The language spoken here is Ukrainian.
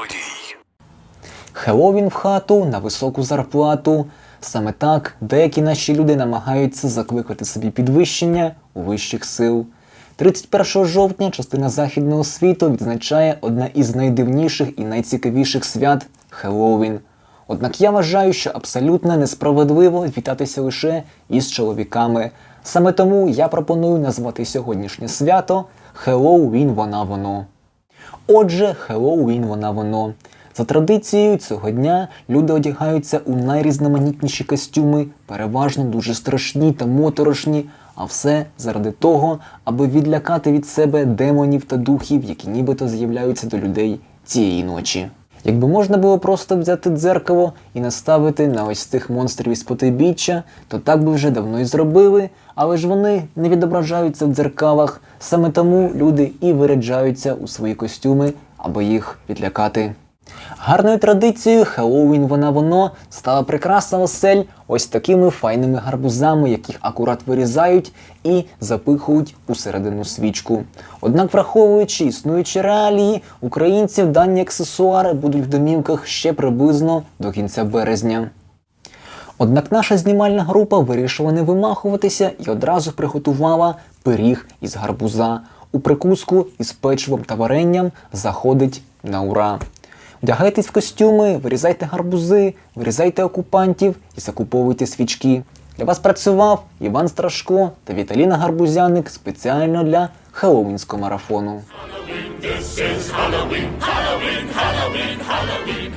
подій. Хеллоуін в хату на високу зарплату. Саме так деякі наші люди намагаються закликати собі підвищення у вищих сил. 31 жовтня частина західного світу відзначає одне із найдивніших і найцікавіших свят Хеллоуін. Однак я вважаю, що абсолютно несправедливо вітатися лише із чоловіками. Саме тому я пропоную назвати сьогоднішнє свято Хеллоуін вона воно. Отже, Хеллоуін вона воно. За традицією цього дня люди одягаються у найрізноманітніші костюми, переважно дуже страшні та моторошні, а все заради того, аби відлякати від себе демонів та духів, які нібито з'являються до людей цієї ночі. Якби можна було просто взяти дзеркало і наставити на ось тих монстрів із потибіччя, то так би вже давно і зробили, але ж вони не відображаються в дзеркалах, саме тому люди і виряджаються у свої костюми, аби їх відлякати. Гарною традицією Хеллоуін вона воно стала прикраса осель ось такими файними гарбузами, яких акурат вирізають і запихують у середину свічку. Однак, враховуючи існуючі реалії, українців дані аксесуари будуть в домівках ще приблизно до кінця березня. Однак наша знімальна група вирішила не вимахуватися і одразу приготувала пиріг із гарбуза. У прикуску із печивом та варенням заходить на ура. Вдягайтесь в костюми, вирізайте гарбузи, вирізайте окупантів і закуповуйте свічки. Для вас працював Іван Страшко та Віталіна Гарбузяник спеціально для Хеллоуінського марафону. This is Halloween, Halloween, Halloween, Halloween.